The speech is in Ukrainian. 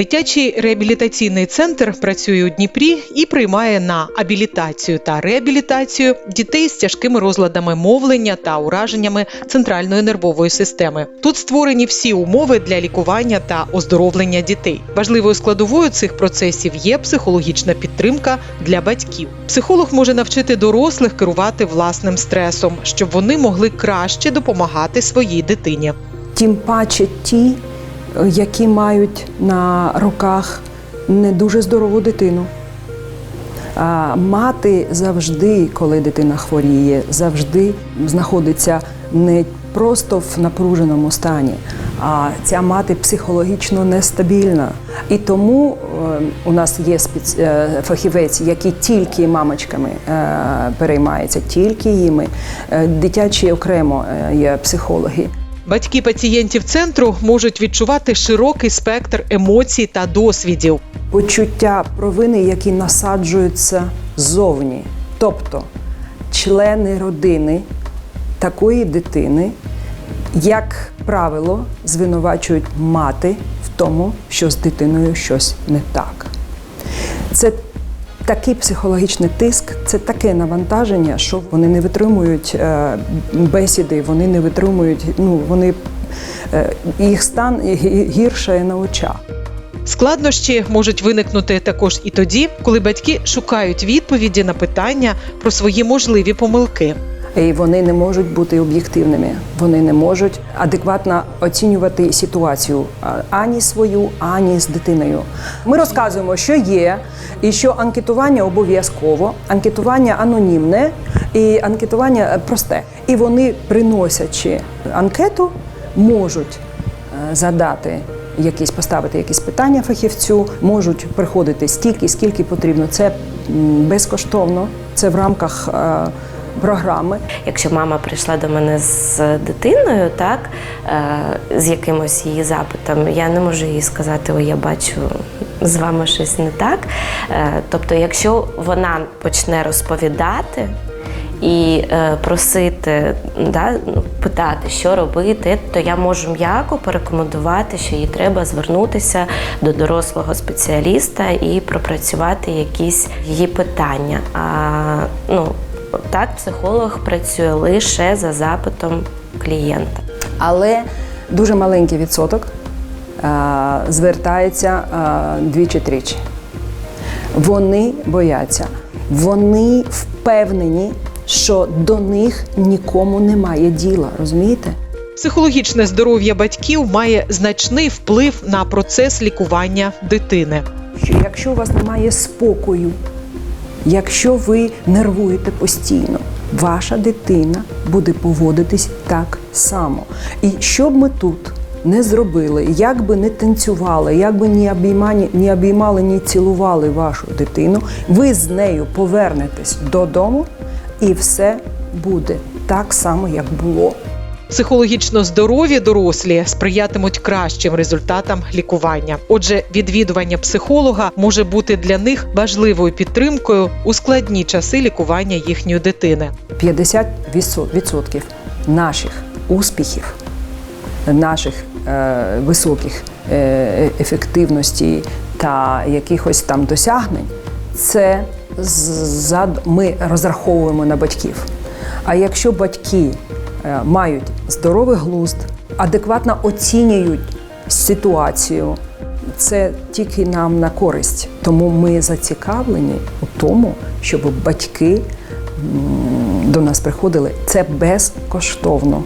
Дитячий реабілітаційний центр працює у Дніпрі і приймає на абілітацію та реабілітацію дітей з тяжкими розладами мовлення та ураженнями центральної нервової системи. Тут створені всі умови для лікування та оздоровлення дітей. Важливою складовою цих процесів є психологічна підтримка для батьків. Психолог може навчити дорослих керувати власним стресом, щоб вони могли краще допомагати своїй дитині. Тим паче ті, які мають на руках не дуже здорову дитину. А мати завжди, коли дитина хворіє, завжди знаходиться не просто в напруженому стані, а ця мати психологічно нестабільна. І тому е, у нас є е, фахівець, який тільки мамочками е, переймається, тільки їми. Дитячі окремо є психологи. Батьки пацієнтів центру можуть відчувати широкий спектр емоцій та досвідів. почуття провини, які насаджуються ззовні. Тобто члени родини такої дитини, як правило, звинувачують мати в тому, що з дитиною щось не так. Це такий психологічний тиск, це таке навантаження, що вони не витримують е, бесіди, вони не витримують, ну вони е, їх стан гі- гіршає на очах. Складнощі можуть виникнути також і тоді, коли батьки шукають відповіді на питання про свої можливі помилки. І вони не можуть бути об'єктивними. Вони не можуть адекватно оцінювати ситуацію ані свою, ані з дитиною. Ми розказуємо, що є, і що анкетування обов'язково, анкетування анонімне і анкетування е, просте. І вони, приносячи анкету, можуть е, задати. Якісь поставити якісь питання фахівцю, можуть приходити стільки, скільки потрібно. Це безкоштовно, це в рамках е, програми. Якщо мама прийшла до мене з дитиною, так е, з якимось її запитом, я не можу їй сказати, ой, я бачу з вами щось не так. Е, Тобто, якщо вона почне розповідати. І е, просити, да, ну, питати, що робити, то я можу м'яко порекомендувати, що їй треба звернутися до дорослого спеціаліста і пропрацювати якісь її питання. А ну, так, психолог працює лише за запитом клієнта. Але дуже маленький відсоток е, звертається е, двічі-тричі. Вони бояться, вони впевнені, що до них нікому немає діла, розумієте? Психологічне здоров'я батьків має значний вплив на процес лікування дитини. Якщо у вас немає спокою, якщо ви нервуєте постійно, ваша дитина буде поводитись так само. І що б ми тут не зробили, як би не танцювали, як би ні обіймані, ні обіймали, ні цілували вашу дитину, ви з нею повернетесь додому, і все буде так само, як було. Психологічно здорові дорослі сприятимуть кращим результатам лікування. Отже, відвідування психолога може бути для них важливою підтримкою у складні часи лікування їхньої дитини. 50% наших успіхів, наших е, високих е, ефективностей та якихось там досягнень, це ми розраховуємо на батьків. А якщо батьки мають здоровий глузд, адекватно оцінюють ситуацію, це тільки нам на користь. Тому ми зацікавлені у тому, щоб батьки до нас приходили. Це безкоштовно.